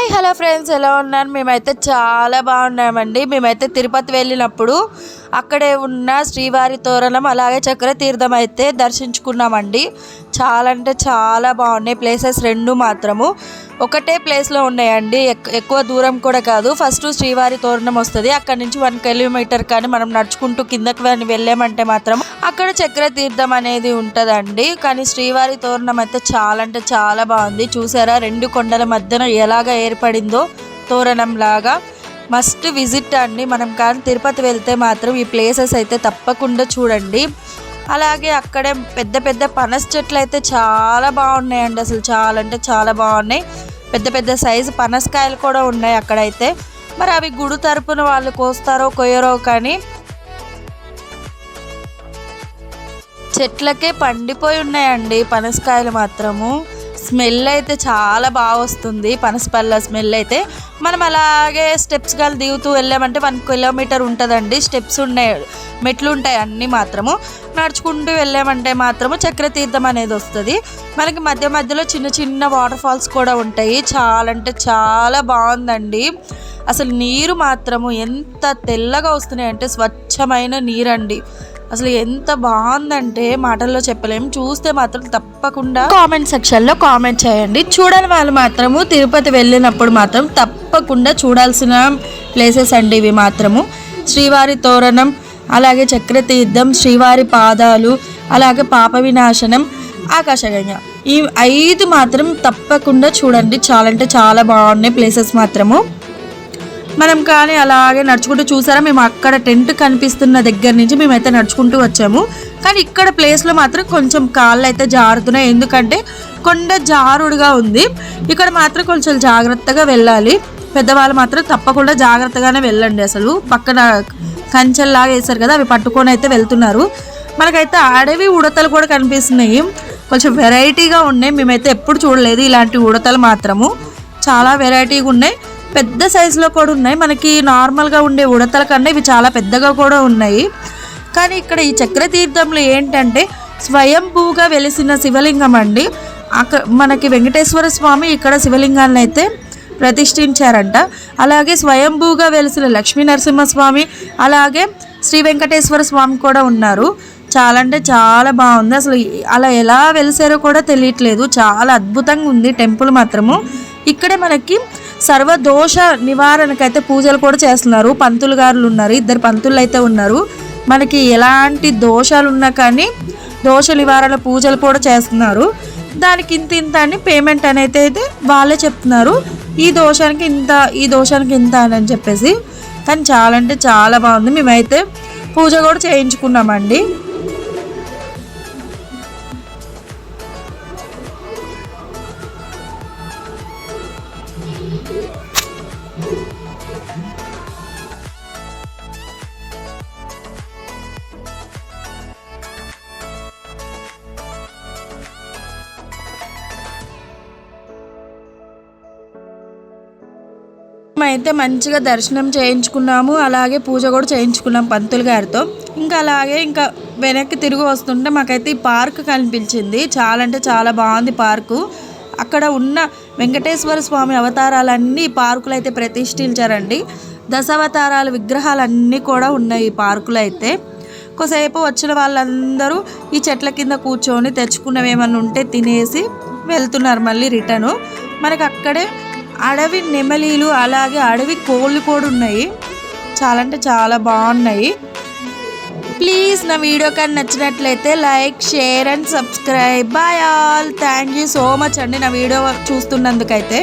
Hi hello friends ఎలా ఉన్నారు? మేమైతే చాలా బాగున్నామండి. మేమైతే తిరుపతి వెళ్ళినప్పుడు అక్కడే ఉన్న శ్రీవారి తోరణం అలాగే చక్ర తీర్థం అయితే దర్శించుకున్నామండి. చాలా అంటే చాలా బాగున్నాయి. ప్లేసెస్ రెండు మాత్రము. ఒకటే ప్లేస్లో ఉన్నాయండి. ఎక్- ఎక్కువ దూరం కూడా కాదు. ఫస్ట్ శ్రీవారి తోరణం వస్తుంది. అక్కడ నుంచి వన్ కిలోమీటర్ కానీ మనం నడుచుకుంటూ కిందకి వెళ్ళామంటే మాత్రం అక్కడ చక్ర తీర్థం అనేది ఉంటుందండి. కానీ శ్రీవారి తోరణం అయితే చాలా అంటే చాలా బాగుంది. చూసారా? రెండు కొండల మధ్యన ఎలాగ ఏర్పడిందో తోరణం లాగా. మస్ట్ విజిట్ అండి. మనం కానీ తిరుపతి వెళ్తే మాత్రం ఈ ప్లేసెస్ అయితే తప్పకుండా చూడండి. అలాగే అక్కడే పెద్ద పెద్ద పనస చెట్లు అయితే చాలా బాగున్నాయండి అసలు. చాలా అంటే చాలా బాగున్నాయి. పెద్ద పెద్ద సైజు పనసకాయలు కూడా ఉన్నాయి అక్కడైతే. మరి అవి గుడి తరపున వాళ్ళు కోస్తారో కొయ్యరో కానీ చెట్లకే పండిపోయి ఉన్నాయండి పనసకాయలు మాత్రము. స్మెల్ అయితే చాలా బాగా వస్తుంది. పనసపల్ల స్మెల్ అయితే. మనం అలాగే స్టెప్స్ కానీ దిగుతూ వెళ్ళామంటే వన్ కిలోమీటర్ ఉంటుందండి. స్టెప్స్ ఉన్నాయి. మెట్లు ఉంటాయి అన్నీ మాత్రము. నడుచుకుంటూ వెళ్ళామంటే మాత్రము చక్రతీర్థం అనేది వస్తుంది. మనకి మధ్య మధ్యలో చిన్న చిన్న వాటర్ ఫాల్స్ కూడా ఉంటాయి. చాలా అంటే చాలా బాగుందండి. అసలు నీరు మాత్రము ఎంత తెల్లగా వస్తున్నాయి అంటే స్వచ్ఛమైన నీరండి. అసలు ఎంత బాగుందంటే మాటల్లో చెప్పలేము చూస్తే మాత్రం తప్పకుండా కామెంట్ సెక్షన్లో కామెంట్ చేయండి. చూడని వాళ్ళు మాత్రము తిరుపతి వెళ్ళినప్పుడు మాత్రం తప్పకుండా చూడాల్సిన ప్లేసెస్ అండి ఇవి మాత్రము. శ్రీవారి తోరణం అలాగే చక్రతీర్థం శ్రీవారి పాదాలు అలాగే పాప వినాశనం ఆకాశగంగ. ఈ ఐదు మాత్రం తప్పకుండా చూడండి. చాలా అంటే చాలా బాగున్నాయి ప్లేసెస్ మాత్రము. మనం కానీ అలాగే నడుచుకుంటూ చూసారా మేము అక్కడ టెంట్ కనిపిస్తున్న దగ్గర నుంచి మేమైతే నడుచుకుంటూ వచ్చాము. కానీ ఇక్కడ ప్లేస్లో మాత్రం కొంచెం కాళ్ళు అయితే జారుతున్నాయి. ఎందుకంటే కొండ జారుడుగా ఉంది. ఇక్కడ మాత్రం కొంచెం జాగ్రత్తగా వెళ్ళాలి. పెద్దవాళ్ళు మాత్రం తప్పకుండా జాగ్రత్తగానే వెళ్ళండి అసలు. పక్కన కంచెల్లాగా వేశారు కదా అవి పట్టుకొని అయితే వెళ్తున్నారు. మనకైతే అడవి ఉడతలు కూడా కనిపిస్తున్నాయి. కొంచెం వెరైటీగా ఉన్నాయి. మేమైతే ఎప్పుడు చూడలేదు ఇలాంటి ఉడతలు మాత్రము. చాలా వెరైటీగా ఉన్నాయి. పెద్ద సైజులో కూడా ఉన్నాయి. మనకి నార్మల్గా ఉండే ఉడతల కన్నా ఇవి చాలా పెద్దగా కూడా ఉన్నాయి. కానీ ఇక్కడ ఈ చక్రతీర్థంలో ఏంటంటే స్వయంభూగా వెలిసిన శివలింగం అండి. అక్క మనకి వెంకటేశ్వర స్వామి ఇక్కడ శివలింగాన్ని అయితే ప్రతిష్ఠించారంట. అలాగే స్వయంభూగా వెలిసిన లక్ష్మీ నరసింహస్వామి అలాగే శ్రీ వెంకటేశ్వర స్వామి కూడా ఉన్నారు. చాలా అంటే చాలా బాగుంది. అసలు అలా ఎలా వెలిసారో కూడా తెలియట్లేదు. చాలా అద్భుతంగా ఉంది టెంపుల్ మాత్రము. ఇక్కడే మనకి సర్వదోష నివారణకైతే పూజలు కూడా చేస్తున్నారు. పంతులు గారులు ఉన్నారు. ఇద్దరు పంతులు అయితే ఉన్నారు. మనకి ఎలాంటి దోషాలు ఉన్నా కానీ దోష నివారణ పూజలు కూడా చేస్తున్నారు. దానికి ఇంత ఇంత అని పేమెంట్ అనేది అయితే వాళ్ళే చెప్తున్నారు. ఈ దోషానికి ఇంత ఈ దోషానికి ఇంత అని చెప్పేసి. కానీ చాలా అంటే చాలా బాగుంది. మేమైతే పూజ కూడా చేయించుకున్నామండి. అయితే మంచిగా దర్శనం చేయించుకున్నాము అలాగే పూజ కూడా చేయించుకున్నాం పంతులు గారితో. ఇంకా అలాగే ఇంకా వెనక్కి తిరిగి వస్తుంటే మాకైతే ఈ పార్క్ కనిపించింది. చాలా అంటే చాలా బాగుంది పార్కు. అక్కడ ఉన్న వెంకటేశ్వర స్వామి అవతారాలన్నీ పార్కులు అయితే ప్రతిష్ఠించారండి. దశావతారాల విగ్రహాలన్నీ కూడా ఉన్నాయి ఈ పార్కులో అయితే. కొసేపు వచ్చిన వాళ్ళందరూ ఈ చెట్ల కింద కూర్చొని తెచ్చుకున్నవి ఏమన్నా ఉంటే తినేసి వెళ్తున్నారు మళ్ళీ రిటర్ను. మనకి అక్కడే అడవి నెమలీలు అలాగే అడవి కోళ్ళు కూడా ఉన్నాయి. చాలా అంటే చాలా బాగున్నాయి. ప్లీజ్ నా వీడియో కానీ నచ్చినట్లయితే like share and subscribe bye all thank you so much అండి నా వీడియో చూస్తున్నందుకైతే.